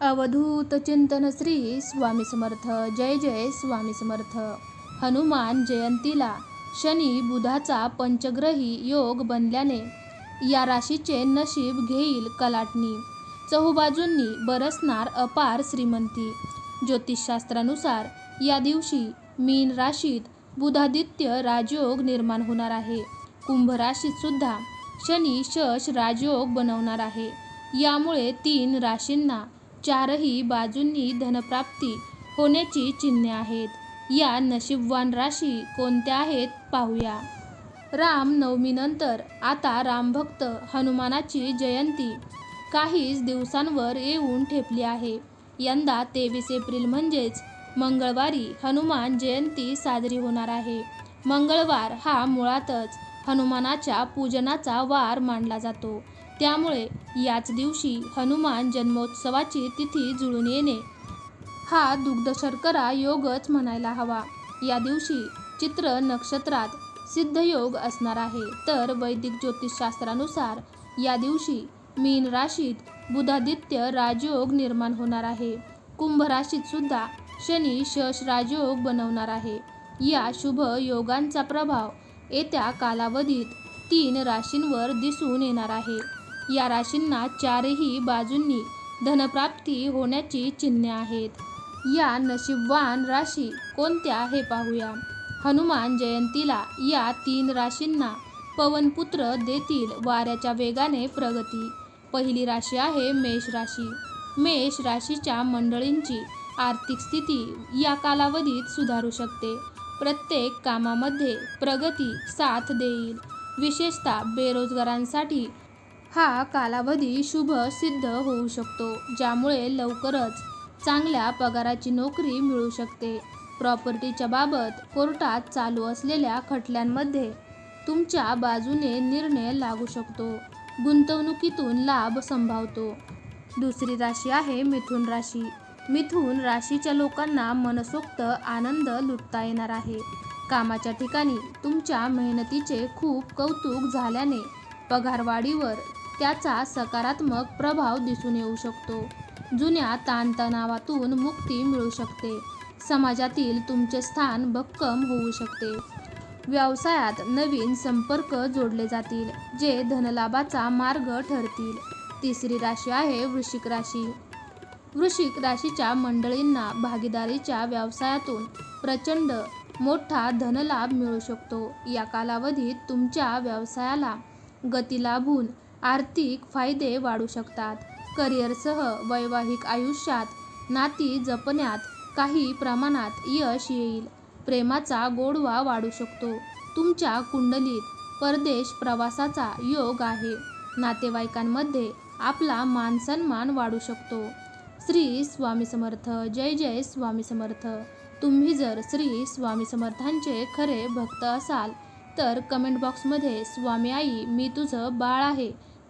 अवधूत चिंतन श्री स्वामी समर्थ. जय जय स्वामी समर्थ. हनुमान जयंतीला शनी बुधाचा पंचग्रही योग बनल्याने या राशीचे नशीब घेईल कलाटणी. चहूबाजूंनी बरसणार अपार श्रीमंती. ज्योतिषशास्त्रानुसार या दिवशी मीन राशीत बुधादित्य राजयोग निर्माण होणार आहे. कुंभ राशीत सुद्धा शनी शश राजयोग बनवणार आहे. यामुळे तीन राशींना चारही बाजूंनी धनप्राप्ती होण्याची चिन्हे आहेत. या नशीबवान राशी कोणत्या आहेत पाहूया. राम नवमीनंतर आता रामभक्त हनुमानाची जयंती काहीच दिवसांवर येऊन ठेपली आहे. यंदा तेवीस एप्रिल म्हणजेच मंगळवारी हनुमान जयंती साजरी होणार आहे. मंगळवार हा मुळातच हनुमानाच्या पूजनाचा वार मानला जातो. त्यामुळे याच दिवशी हनुमान जन्मोत्सवाची तिथी जुळून येणे. हा दुग्धशर्करा योगच म्हणायला हवा. या दिवशी चित्र नक्षत्रात सिद्धयोग असणार आहे. तर वैदिक ज्योतिषशास्त्रानुसार या दिवशी मीन राशीत बुधादित्य राजयोग निर्माण होणार आहे. कुंभ राशीत सुद्धा शनी शश राजयोग बनवणार आहे. या शुभ योगांचा प्रभाव येत्या कालावधीत तीन राशींवर दिसून येणार आहे. या राशींना चारही बाजूंनी धनप्राप्ती होण्याची चिन्हे आहेत. या नशीबवान राशी कोणत्या हे पाहूया. हनुमान जयंतीला या तीन राशींना पवनपुत्र देतील वाऱ्याच्या वेगाने प्रगती. पहिली राशी आहे मेष राशी. मेष राशीच्या मंडळींची आर्थिक स्थिती या कालावधीत सुधारू शकते. प्रत्येक कामामध्ये प्रगती साथ देईल. विशेषतः बेरोजगारांसाठी हा कालावधी शुभ सिद्ध होऊ शकतो ज्यामुळे लवकरच चांगल्या पगाराची नोकरी मिळू शकते. प्रॉपर्टीच्या बाबत कोर्टात चालू असलेल्या खटल्यांमध्ये तुमच्या बाजूने निर्णय लागू शकतो. गुंतवणुकीतून लाभ संभावतो. दुसरी राशी आहे मिथुन राशी. मिथुन राशीच्या लोकांना मनसोक्त आनंद लुटता येणार आहे. कामाच्या ठिकाणी तुमच्या मेहनतीचे खूप कौतुक झाल्याने पगारवाढीवर त्याचा सकारात्मक प्रभाव दिसून येऊ शकतो. जुन्या ताणतणावातून मुक्ती मिळू शकते. समाजातील तुमचे स्थान भक्कम होऊ शकते. व्यवसायात नवीन संपर्क जोडले जातील जे धनलाभाचा मार्ग ठरतील. तिसरी राशी आहे वृश्चिक राशी. वृश्चिक राशीच्या मंडळींना भागीदारीच्या व्यवसायातून प्रचंड मोठा धनलाभ मिळू शकतो. या कालावधीत तुमच्या व्यवसायाला गती लाभून आर्थिक फायदे वाढू शकतात. करिअरसह वैवाहिक आयुष्यात नाती जपण्यात काही प्रमाणात यश येईल. प्रेमाचा गोडवा वाढू शकतो. तुमच्या कुंडलीत परदेश प्रवासाचा योग आहे. नातेवाईकांमध्ये आपला मानसन्मान वाढू शकतो. श्री स्वामी समर्थ जय जय स्वामी समर्थ. तुम्ही जर श्री स्वामी समर्थांचे खरे भक्त असाल तर कमेंट बॉक्समध्ये स्वामी आई मी तुझं बाळ आहे.